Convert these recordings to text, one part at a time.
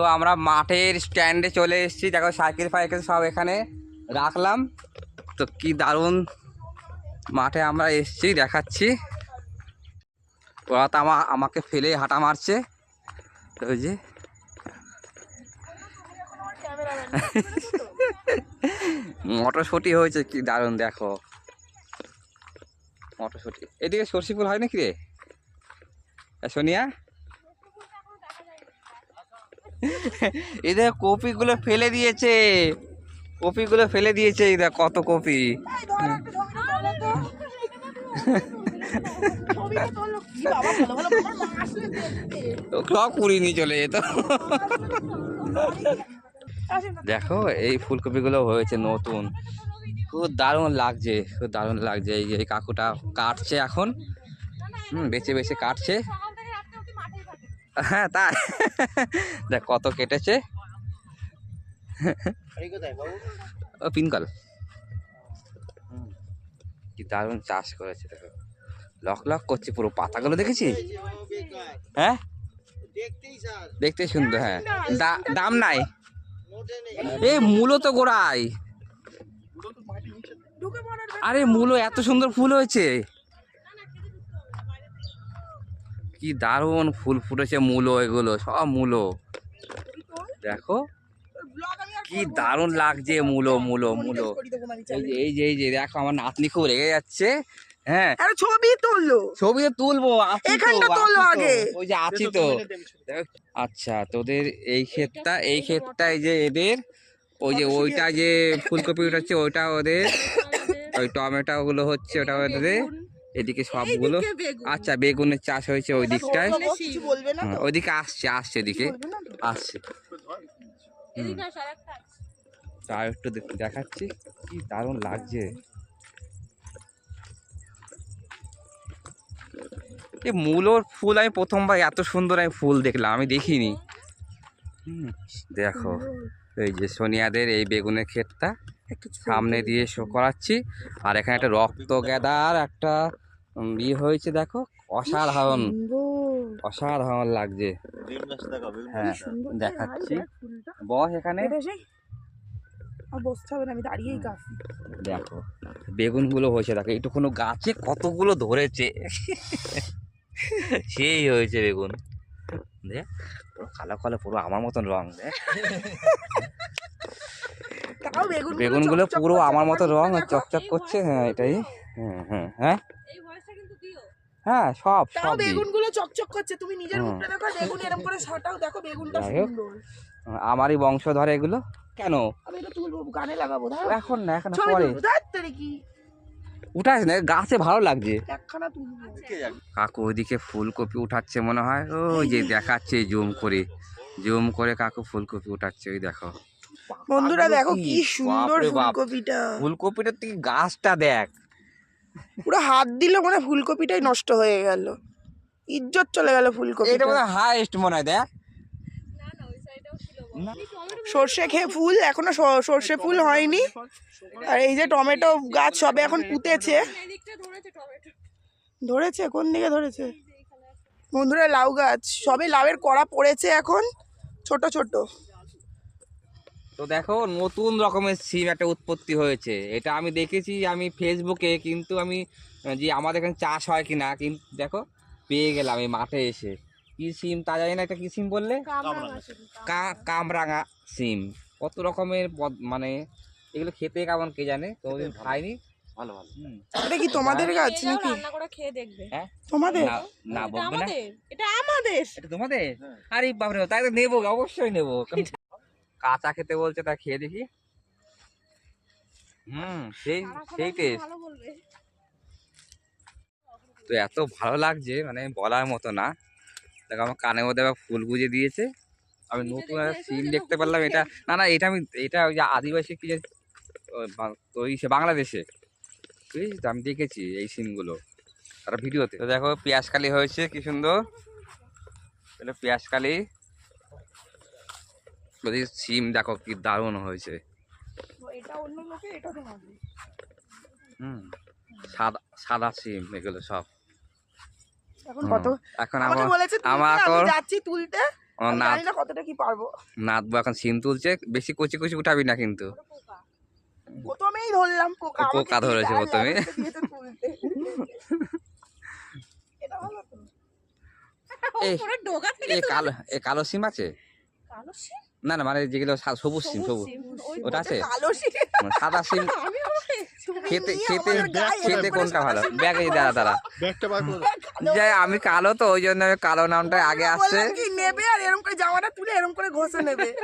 তো আমরা মাঠের স্ট্যান্ডে চলে এসেছি। দেখো সাইকেল ফাইকেল সব এখানে রাখলাম। তো কি দারুণ মাঠে আমরা এসেছি, দেখাচ্ছি। ওরা তো আমা আমাকে ফেলে হাঁটা মারছে। ওই যে। মটরশুটি হয়েছে, কি দারুণ, দেখো। মটরশুটি। এদিকে সর্ষে ফুল হয় নাকি রে? সোনিয়া? এদের কপিগুলো ফেলে দিয়েছে। কপিগুলো ফেলে দিয়েছে দেখ কত কপি। সব কুড়ি নিয়ে চলে যেত। দেখো, এই ফুলকপিগুলো হয়েছে নতুন। খুব দারুণ লাগছে, খুব দারুণ লাগছে। এই কাকুটা কাটছে এখন। হুম, বেছে বেছে কাটছে। হ্যাঁ তাই। দেখ কত কেটেছে। ও পিনকল কি দারুণ চাষ করেছে দেখো। লক লক করছে পুরো পাতাগুলো দেখেছি? হ্যাঁ? দেখতে সুন্দর হ্যাঁ। দা- দাম নাই। এই মূলো তো গোড়াই। আরে মূলো এত সুন্দর ফুল হয়েছে। কি দারুণ ফুল ফুটেছে মূলো এগুলো সব মূলো। দেখো কি দারুণ লাগছে মূলো মূলো মূলো। এই যে এই যে এই যে দেখো আমার নাতনি খুব রেগে যাচ্ছে হ্যাঁ। আরে ছবি তুললো। ছবি তুলবো এখানটা আগে। ওই যে আছি তো। আচ্ছা তোদের এই ক্ষেতটা এই ক্ষেতটাই যে এদের ওই যে ওইটা যে ফুলকপি উঠাচ্ছে ওইটা ওদের ওই টমেটো গুলো হচ্ছে ওটা ওদের। এদিকে সবগুলো। আচ্ছা বেগুনের চাষ হয়েছে ওই দিকটায়। কিছু বলবে না ওইদিকে আসছে আসছে এদিকে? আসছে। হুম। তা একটু দেখ- দেখাচ্ছি। কি দারুণ লাগছে। এই মূলোর ফুল আমি প্রথমবার এত সুন্দর আমি ফুল দেখলাম আমি দেখিনি। দেখো এই যে সোনিয়াদের এই বেগুনের ক্ষেতটা। সামনে দিয়ে শো করাচ্ছি। আর এখানে একটা রক্ত গেদার একটা ইয়ে হয়েছে দেখো অসাধারণ। অসাধারণ লাগছে। হ্যাঁ দেখাচ্ছি। বস এখানে। দেখো বেগুনগুলো হয়েছে দেখো একটু কোনো গাছে কতগুলো ধরেছে। সেই হয়েছে বেগুন। দেখ কালো কালো পুরো আমার মতন রং দেখ। বেগুনগুলো পুরো আমার মতো রং আর চকচক করছে? হ্যাঁ এটাই। হ্যাঁ হ্যাঁ হ্যাঁ। হ্যাঁ সব সব বেগুনগুলো চকচক করছে তুমি নিজের মুখটা দেখো বেগুন এরকম করে ছাটাও দেখো বেগুনটা সুন্দর। আমারই বংশধর এগুলো। কেন? আমি এটা তুলবো গানে লাগাবো দাও এখন না এখন পরে। কি উঠাস না গাছে ভালো লাগছে। একখানা তুলবো। কাকু ওইদিকে ফুলকপি উঠাচ্ছে মনে হয় ওই যে দেখাচ্ছে জুম করে। জুম করে কাকু ফুলকপি উঠাচ্ছে ওই দেখো। বন্ধুরা দেখো কি? সুন্দর ফুলকপিটা। ফুলকপিটার থেকে গাছটা দেখ। পুরো হাত দিলে মনে হয় ফুলকপিটাই নষ্ট হয়ে গেল। ইজ্জত চলে গেল ফুলকপি এটা ফুলকপিটা বোধ হাইস্ট মনে হয় দেখ। সর্ষে খেয়ে ফুল এখনও স- সর্ষে ফুল হয়নি। আর এই যে টমেটো গাছ সবে এখন পুঁতেছে। ধরেছে? কোন দিকে ধরেছে? বন্ধুরা লাউ গাছ। সবে লাউয়ের কড়া পড়েছে এখন ছোট ছোট। তো দেখো নতুন রকমের সিম একটা উৎপত্তি হয়েছে। এটা আমি দেখেছি আমি ফেসবুকে কিন্তু আমি যে আমাদের এখানে চাষ হয় কি না কিন্তু দেখো পেয়ে গেলাম এই মাঠে এসে। কি সিম তা জানি না এটা কি সিম বললে? কা- কামরাঙা সিম কত রকমের পদ- মানে এগুলো খেতে কেমন কে জানে? তো খাইনি। ভালো ভালো। এটা কি তোমাদের গাছ নাকি? রান্না করে খেয়ে দেখবে। হ্যাঁ? তোমাদের? না না এটা বলবে না। আমাদের। এটা আমাদের। এটা তোমাদের? আরে বাপরে তাই তো নেব অবশ্যই নেব। কাঁচা খেতে বলছে তা খেয়ে দেখি। হুম সেই সেই টেস্ট তো এত ভালো লাগছে মানে বলার মতো না। দেখো আমার কানের মধ্যে আবার ফুল গুজে দিয়েছে। আমি নতুন একটা সিম দেখতে পারলাম এটা না না এটা আমি এটা ওই যে আদিবাসী কি যে ওই সে বাংলাদেশে। বুঝেছিস তো? আমি দেখেছি এই সিমগুলো তারা ভিডিওতে। তো দেখো পেঁয়াজকালি হয়েছে কি সুন্দর। এটা পেঁয়াজকালি বলছি সিম দেখো কি দারুণ হয়েছে। হুম সাদা সাদা সিম এগুলো সব। এখন কত? এখন আমার আমার আমি এখন- যাচ্ছি তুলতে আমার আমি নাত জানি না কতটা কি পারব। নাতবো এখন সিম তুলছে বেশি কচি কচি উঠাবি না কিন্তু। প্রথমেই ধরলাম পোকা পোকা ধরেছে প্রথমে। এ কালো এ কালো সিম আছে? কালো সিম, না না মানে যেগুলো সবুজ সিম সবুজ ওটা আছে? মানে সাদা সিম। আমি খেতে খেতে খেতে কোনটা ভালো? ব্যাগে দাঁড়া দাঁড়া। ব্যাগটা যাই আমি কালো তো ওই জন্য কালো নামটা আগে আসছে। কি নেবে আর এরকম করে জামাটা তুলে এরকম করে ঘষে নেবে।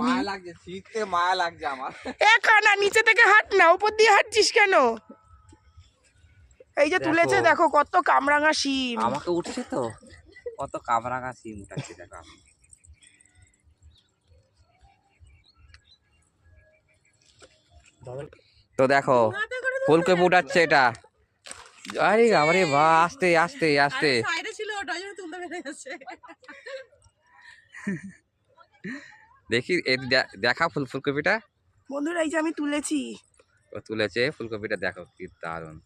মায়া লাগছে শীতে মায়া লাগছে আমার। এ কানা নিচে থেকে হাঁট না উপর দিয়ে হাঁটছিস কেন? এই যে তুলেছে দেখো কত কামরাঙা শিম আমাকে উঠছে তো। কত কামরাঙা সিম উঠাচ্ছে দেখো আমি। তো দেখো ফুলকপি উঠাচ্ছে এটা। আরে আরে বা আস্তে আস্তে আস্তে। দেখি এই দেখা ফুল ফুলকপিটা। বন্ধুরা এই যে আমি তুলেছি। ও তুলেছে ফুলকপিটা দেখো কি দারুণ।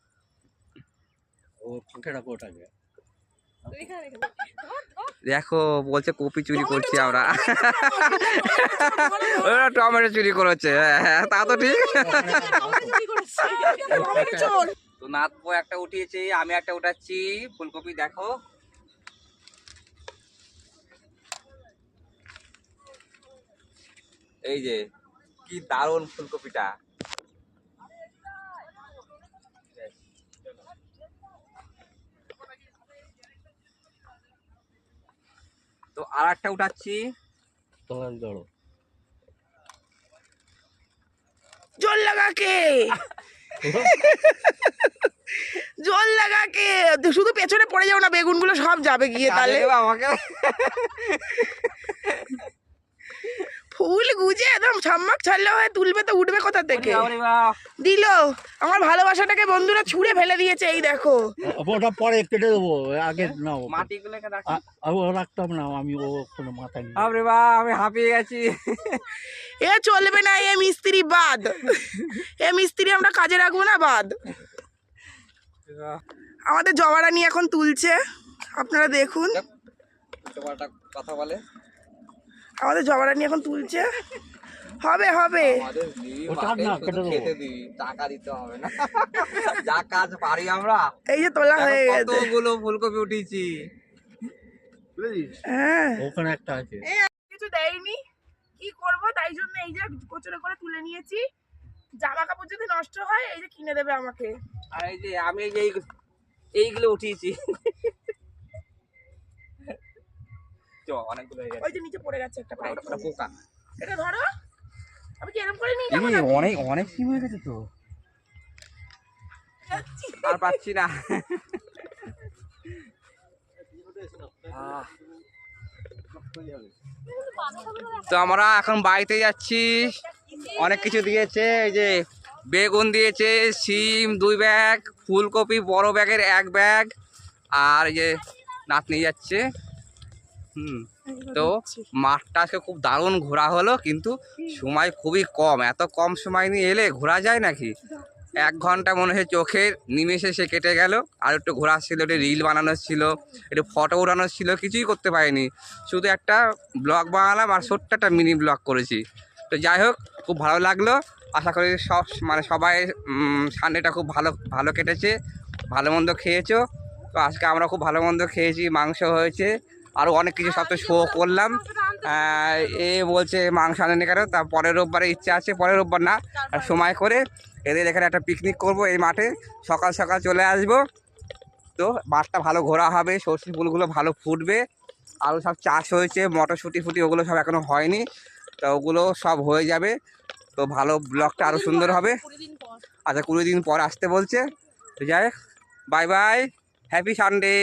ও ফুটে রাখো দেখো বলছে কপি চুরি করছি আমরা। ওরা টমেটো চুরি করেছে। হ্যাঁ, হ্যাঁ, তা তো ঠিক। তো নাতবো একটা উঠিয়েছি আমি একটা উঠাচ্ছি। ফুলকপি দেখো। এই যে কি দারুণ ফুলকপিটা তো আর একটা উঠাচ্ছি। তোমার জল লাগা কে? জল লাগা কে? শুধু পেছনে পড়ে যাও না বেগুনগুলো সব যাবে গিয়ে তাহলে। আমাকে। ফুল গুজে একদম ছাম্মাক ছাড়লে হয়ে তুলবে তো উঠবে কোথা থেকে? দিল। আমার ভালোবাসাটাকে বন্ধুরা ছুঁড়ে ফেলে দিয়েছে এই দেখো। ওটা পরে কেটে দেবো আগে নাও। মাটিগুলোকে রাখি। ও রাখতাম না আমি ও কোনো মাথায় নিই আরে বা আমি হাঁপিয়ে গেছি। এ চলবে না এ মিস্ত্রি বাদ। এ মিস্ত্রি আমরা কাজে রাখব না বাদ। আমাদের জবারানি এখন তুলছে। আপনারা দেখুন। কথা বলে। আমাদের জবারানি এখন তুলছে। হবে হবে। যা কাজ পারি আমরা। এই যে তোলা হয়ে গেছে। কতগুলো ফুলকপি উঠিয়েছি। হ্যাঁ। ওখানে একটা আছে। কিছু দেয়নি। কি করব? তাই জন্য এই যে কোচরে করে তুলে নিয়েছি। জামা কাপড় যদি নষ্ট হয় এই যে কিনে দেবে আমাকে। আর এই যে আমি এই যে এই- এইগুলো উঠিয়েছি। চ অনেকগুলো হয়ে গেছে। ওই যে নিচে পড়ে গেছে একটা পাউডার পোকা। এটা ধরো। আমি কি এরকম করে নিয়ে যাব অনেক অনেক সিম হয়ে গেছে তো? আর পাচ্ছি না। তো আমরা এখন বাড়িতে যাচ্ছি। অনেক কিছু দিয়েছে এই যে বেগুন দিয়েছে সিম দুই ব্যাগ ফুলকপি বড় ব্যাগের এক ব্যাগ আর এই যে নাতনি যাচ্ছে। হুম। তো মাঠটা আজকে খুব দারুণ ঘোরা হলো কিন্তু সময় খুবই কম। এত কম সময় নিয়ে এলে ঘোরা যায় নাকি? এক ঘণ্টা মনে হয় চোখের নিমেষে সে কেটে গেল আর একটু ঘোরা ছিল একটু রিল বানানোর ছিল একটু ফটো উঠানোর ছিল কিছুই করতে পারিনি। শুধু একটা ব্লগ বানালাম আর ছোট্ট একটা মিনি ব্লগ করেছি। তো যাই হোক খুব ভালো লাগল। আশা করি সব মানে সবাই সানডেটা খুব ভালো ভালো কেটেছে ভালো মন্দ খেয়েছো। তো আজকে আমরা খুব ভালো মন্দ খেয়েছি মাংস হয়েছে আরও অনেক কিছু তো শো করলাম। এ বলছে মাংস আনেনি কেন? তা পরের রোববারে ইচ্ছা আছে, পরের রোববার না সময় করে এদের এখানে একটা পিকনিক করব এই মাঠে। সকাল সকাল চলে আসব। তো মাঠটা ভালো ঘোরা হবে সর্ষে ফুলগুলো ভালো ফুটবে। আরও সব চাষ হয়েছে, মটরশুঁটি ফুটি ওগুলো সব এখনও হয়নি। তো ওগুলো সব হয়ে যাবে। তো ভালো ব্লগটা আরও সুন্দর হবে। আচ্ছা কুড়ি দিন পর আসতে বলছে। তো যাই বাই বাই হ্যাপি সানডে